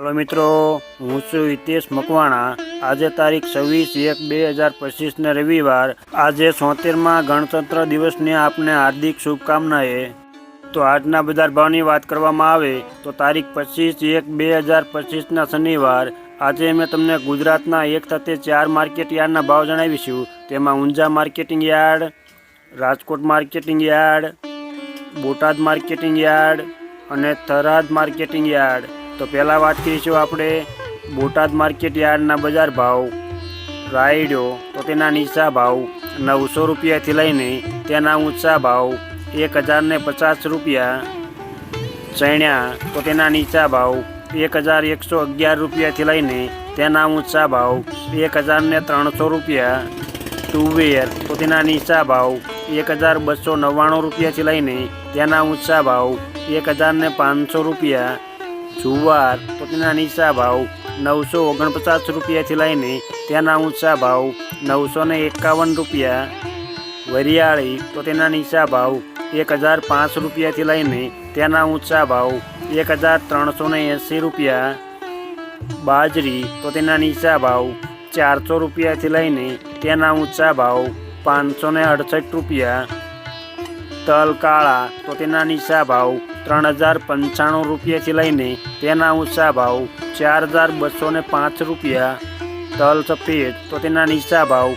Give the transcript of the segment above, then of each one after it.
હાલો મિત્રો, હું છું હિતેશ મકવાણા. આજે તારીખ છવ્વીસ એક બે હજાર પચીસને રવિવાર. આજે સોતેરમાં ગણતંત્ર દિવસની આપને હાર્દિક શુભકામનાએ. તો આજના બજાર ભાવની વાત કરવામાં આવે, તો તારીખ પચીસ એક બે હજાર પચીસના શનિવાર. આજે મેં તમને ગુજરાતના એક સાથે ચાર માર્કેટ યાર્ડના ભાવ જણાવીશું. તેમાં Unjha marketing yard, Rajkot marketing yard, Botad marketing yard અને થરાદ માર્કેટિંગ યાર્ડ. તો પહેલાં વાત કરીશું આપણે બોટાદ માર્કેટ યાર્ડના બજાર ભાવ. રાયડો તો તેના નીચા ભાવ, નવસો રૂપિયાથી લઈને તેના ઊંચા ભાવ, એક હજારને પચાસ રૂપિયા. ચણ્યા તો તેના નીચા ભાવ, એક હજાર એકસો અગિયાર રૂપિયાથી લઈને તેના ઊંચા ભાવ, એક હજારને ત્રણસો રૂપિયા. તુવેર તો તેના નીચા ભાવ, એક હજાર બસો નવ્વાણું રૂપિયાથી લઈને તેના ઊંચા ભાવ, એક હજારને પાંચસો રૂપિયા. જુવાર તો તેના નીચા ભાવ નવસો ઓગણપચાસ રૂપિયાથી લઈને તેના ઊંચા ભાવ નવસો ને એકાવન રૂપિયા. વરિયાળી તો તેના નીચા ભાવ એક હજાર પાંચ રૂપિયાથી લઈને તેના ઊંચા ભાવ એક હજાર ત્રણસો ને એંસી રૂપિયા. બાજરી તો તેના નીચા ભાવ ચારસો રૂપિયાથી લઈને તેના ઊંચા ભાવ પાંચસો ને અડસઠ રૂપિયા. તલ કાળા તો તેના નીચા ભાવ ત્રણ હજાર પંચાણું રૂપિયાથી લઈને તેના ઊંચા ભાવ ચાર હજાર બસો ને પાંચ રૂપિયા. તલ સફેદ તો તેના નીચા ભાવ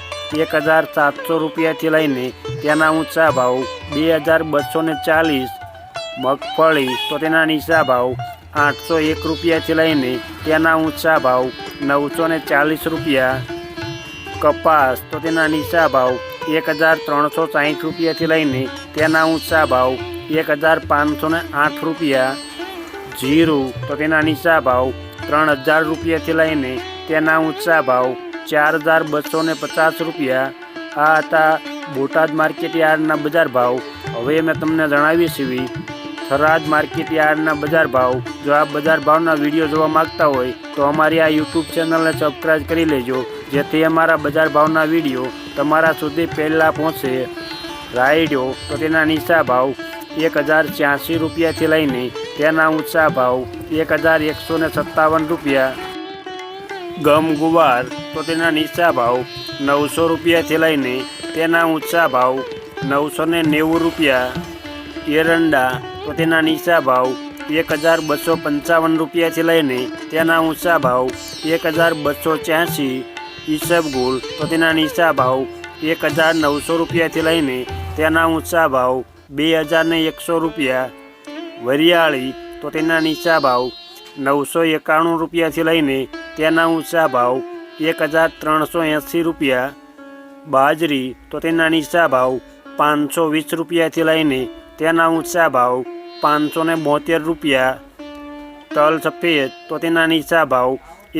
એક હજાર સાતસો રૂપિયાથી લઈને તેના ઊંચા ભાવ બે હજાર બસો ને ચાલીસ. મગફળી તો તેના નીચા ભાવ આઠસો એક રૂપિયાથી લઈને તેના ઊંચા ભાવ નવસો ને ચાલીસ રૂપિયા. કપાસ તો તેના નીચા ભાવ એક હજાર ત્રણસો સાહીઠ રૂપિયાથી લઈને તેના ઊંચા ભાવ એક હજાર પાંચસો ને આઠ રૂપિયા. જીરું, તો તેના નીચા ભાવ ત્રણ હજાર રૂપિયાથી લઈને તેના ઊંચા ભાવ ચાર હજાર બસો ને પચાસ રૂપિયા. આ હતા બોટાદ માર્કેટ યાર્ડના બજાર ભાવ. હવે મેં તમને જણાવી છીએ થરાદ માર્કેટ યાર્ડના બજાર ભાવ. જો આ બજાર ભાવના વીડિયો જોવા માંગતા હોય, તો અમારી આ યુટ્યુબ ચેનલને સબસ્ક્રાઈબ કરી લેજો, જેથી અમારા બજાર ભાવના વીડિયો તમારા સુધી પહેલાં પહોંચે. રાયડો, તો તેના નીચા ભાવ એક હજાર છ્યાસી રૂપિયાથી લઈને તેના ઊંચા ભાવ એક હજાર એકસો ને સત્તાવન રૂપિયા. ગમ ગુવાર તો તેના નીચા ભાવ નવસો રૂપિયાથી લઈને તેના ઊંચા ભાવ નવસો ને નેવું રૂપિયા. એરંડા તો તેના નીચા ભાવ એક હજાર બસો પંચાવન રૂપિયાથી લઈને તેના ઊંચા ભાવ એક હજાર બસો ત્યાંસી ઈસબગુલ તો તેના નીચા ભાવ એક હજાર નવસો રૂપિયાથી લઈને તેના ઊંચા ભાવ બે હજાર ને એકસો રૂપિયા. વરિયાળી તો તેના નીચા ભાવ નવસો એકાણું રૂપિયાથી લઈને તેના ઊંચા ભાવ એક હજાર ત્રણસો એંસી રૂપિયા. બાજરી તો તેના નીચા ભાવ પાંચસો વીસ રૂપિયાથી લઈને તેના ઊંચા ભાવ પાંચસો ને રૂપિયા. તલ સફેદ તો તેના નીચા ભાવ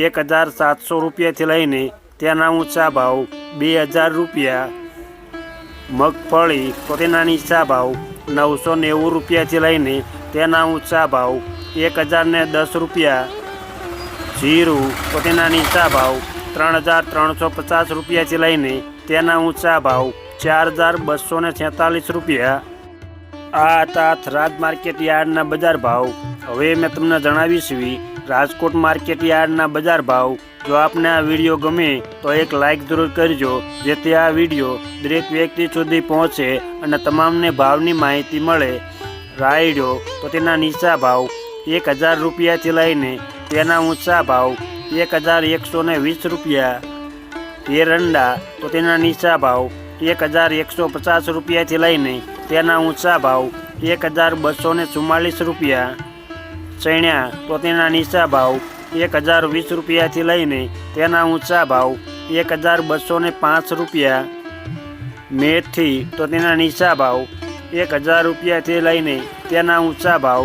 એક હજાર સાતસો રૂપિયાથી લઈને તેના ઊંચા ભાવ બે હજાર રૂપિયા. મગફળી તો તેના ભાવ નવસો નેવું રૂપિયાથી લઈને તેના ઊંચા ભાવ એક હજારને દસ રૂપિયા. જીરું તો તેના ભાવ ત્રણ હજાર ત્રણસો પચાસ રૂપિયાથી લઈને તેના ઊંચા ભાવ ચાર હજાર બસો ને છેતાલીસ રૂપિયા. આ હતા થરાદ માર્કેટ યાર્ડના બજાર ભાવ. હવે મેં તમને જણાવીશ રાજકોટ માર્કેટ યાર્ડના બજાર ભાવ જો આપને આ વીડિયો ગમે, તો એક લાઇક જરૂર કરજો, જેથી આ વીડિયો દરેક વ્યક્તિ સુધી પહોંચે અને તમામને ભાવની માહિતી મળે. રાયડો તો તેના નીચા ભાવ, એક હજાર રૂપિયાથી લઈને તેના ઊંચા ભાવ, એક હજાર એકસો ને વીસ રૂપિયા. એરંડા તો તેના નીચા ભાવ, એક હજાર એકસો પચાસ રૂપિયાથી લઈને તેના ઊંચા ભાવ, એક હજાર બસો ને રૂપિયા. ચણ્યા તો તેના નીચા ભાવ એક હજાર વીસ રૂપિયાથી લઈને તેના ઊંચા ભાવ એક હજાર બસો ને પાંચ રૂપિયા. મેથી તો તેના નીચા ભાવ એક હજાર રૂપિયાથી લઈને તેના ઊંચા ભાવ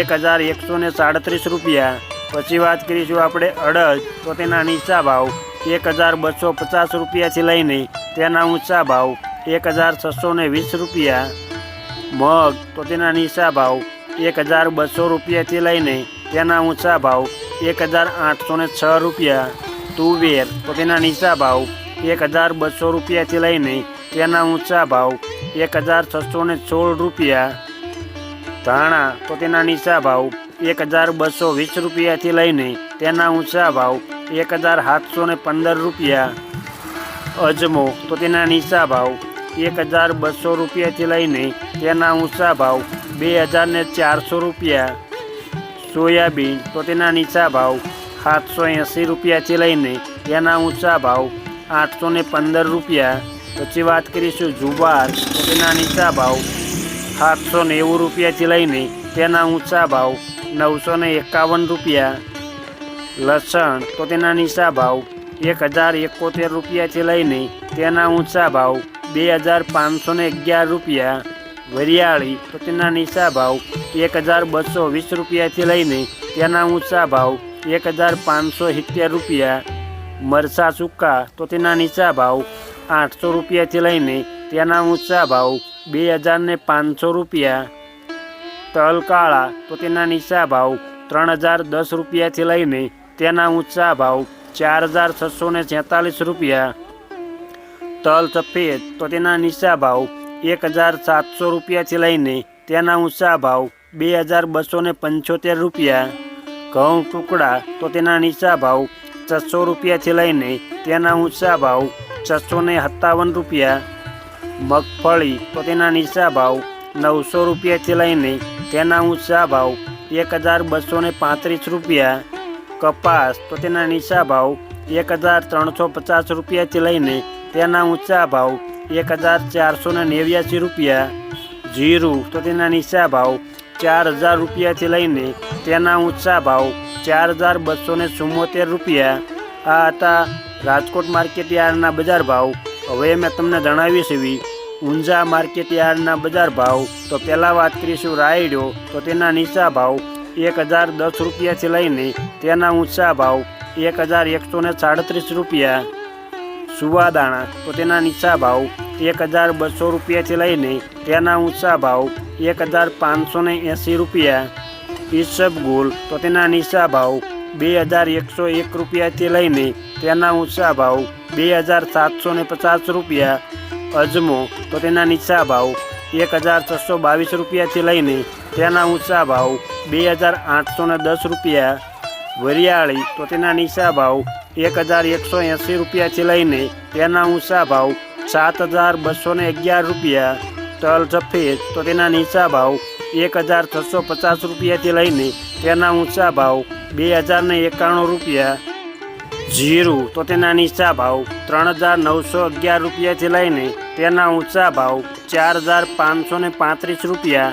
એક હજાર એકસો ને સાડત્રીસ રૂપિયા. પછી વાત કરીશું આપણે અડદ, તો તેના નીચા ભાવ એક હજાર બસો પચાસ રૂપિયાથી લઈને તેના ઊંચા ભાવ એક હજાર છસો ને વીસ રૂપિયા. મગ, તો તેના નીચા ભાવ એક હજાર બસો રૂપિયાથી લઈને તેના ઊંચા ભાવ એક હજાર આઠસો ને છ રૂપિયા. તુવેર તો તેના નીચા ભાવ. એક હજાર બસો રૂપિયાથી લઈને તેના ઊંચા ભાવ. એક હજાર છસો ને સોળ રૂપિયા. ધાણા, તો તેના નીચા ભાવ. એક હજાર બસો વીસ રૂપિયાથી લઈને તેના ઊંચા ભાવ. એક હજાર સાતસો ને પંદર રૂપિયા. અજમો, તો તેના નીચા ભાવ. એક હજાર બસો રૂપિયાથી લઈને તેના ઊંચા ભાવ. બે હજાર ને ચારસો રૂપિયા. સોયાબીન, તો તેના નીચા ભાવ સાતસો એંસી રૂપિયાથી લઈને તેના ઊંચા ભાવ આઠસો ને પંદર રૂપિયા. પછી વાત કરીશું જુવાર, તો તેના નીચા ભાવ સાતસો નેવું રૂપિયાથી લઈને તેના ઊંચા ભાવ નવસો ને એકાવન રૂપિયા. લસણ, તો તેના નીચા ભાવ એક હજાર એકોતેર રૂપિયાથી લઈને તેના ઊંચા ભાવ બે હજાર પાંચસો ને અગિયાર રૂપિયા. વરિયાળી તો તેના નીચા ભાવ એક હજાર બસો વીસ રૂપિયાથી લઈને તેના ઊંચા ભાવ એક હજાર પાંચસો સિત્તેર રૂપિયા. મરસા સૂકા તો તેના નીચા ભાવ આઠસો રૂપિયાથી લઈને તેના ઊંચા ભાવ બે હજાર ને પાંચસો રૂપિયા. તલ કાળા તો તેના નીચા ભાવ ત્રણ હજાર દસ રૂપિયાથી લઈને તેના ઊંચા ભાવ ચાર હજાર છસો ને રૂપિયા. તલ સફેદ તો તેના નીચા ભાવ એક હજાર સાતસો રૂપિયાથી લઈને તેના ઊંચા ભાવ બે હજાર બસો ને પંચોતેર રૂપિયા. ઘઉં ટુકડા તો તેના નીચા ભાવ છસો રૂપિયાથી લઈને તેના ઊંચા ભાવ છસો ને સત્તાવન રૂપિયા. મગફળી તો તેના નીચા ભાવ નવસો રૂપિયાથી લઈને તેના ઊંચા ભાવ એક હજાર બસો ને પાંત્રીસ રૂપિયા. કપાસ તો તેના નીચા ભાવ એક હજાર ત્રણસો પચાસ રૂપિયાથી લઈને તેના ઊંચા ભાવ એક હજાર ચારસો ને નેવ્યાસી રૂપિયા. જીરું તો તેના નીચા ભાવ ચાર હજાર રૂપિયાથી લઈને તેના ઊંચા ભાવ ચાર હજાર બસો ને ચુમ્મોતેર રૂપિયા. આ હતા રાજકોટ માર્કેટ યાર્ડના બજાર ભાવ. હવે મેં તમને જણાવીશ એવી ઊંઝા માર્કેટ યાર્ડના બજાર ભાવ. તો પહેલાં વાત કરીશું રાયડો. તો તેના નીચા ભાવ એક હજાર દસ રૂપિયાથી લઈને તેના ઊંચા ભાવ એક હજાર એકસો ને સાડત્રીસ રૂપિયા. સુવાદાણા તો તેના નીચા ભાવ એક હજાર બસો રૂપિયાથી લઈને તેના ઊંચા ભાવ એક હજાર પાંચસો ને એંસી રૂપિયા ઈસબગુલ તો તેના નીચા ભાવ બે હજાર એકસો એક રૂપિયાથી લઈને તેના ઊંચા ભાવ બે હજાર સાતસો ને પચાસ રૂપિયા. અજમો તો તેના નીચા ભાવ એક હજાર છસો બાવીસ રૂપિયાથી લઈને તેના ઊંચા ભાવ બે હજાર આઠસો ને દસ રૂપિયા. વરિયાળી તો તેના નીચા ભાવ એક હજાર એકસો એંસી રૂપિયાથી લઈને તેના ઊંચા ભાવ સાત હજાર બસો ને અગિયાર રૂપિયા. તલ સફેદ તો તેના નીચા ભાવ એક હજાર છસો પચાસ રૂપિયાથી લઈને તેના ઊંચા ભાવ બે હજાર ને એકાણું રૂપિયા. જીરું તો તેના નીચા ભાવ ત્રણ હજાર નવસો અગિયાર રૂપિયાથી લઈને તેના ઊંચા ભાવ ચાર હજાર પાંચસો ને પાંત્રીસ રૂપિયા.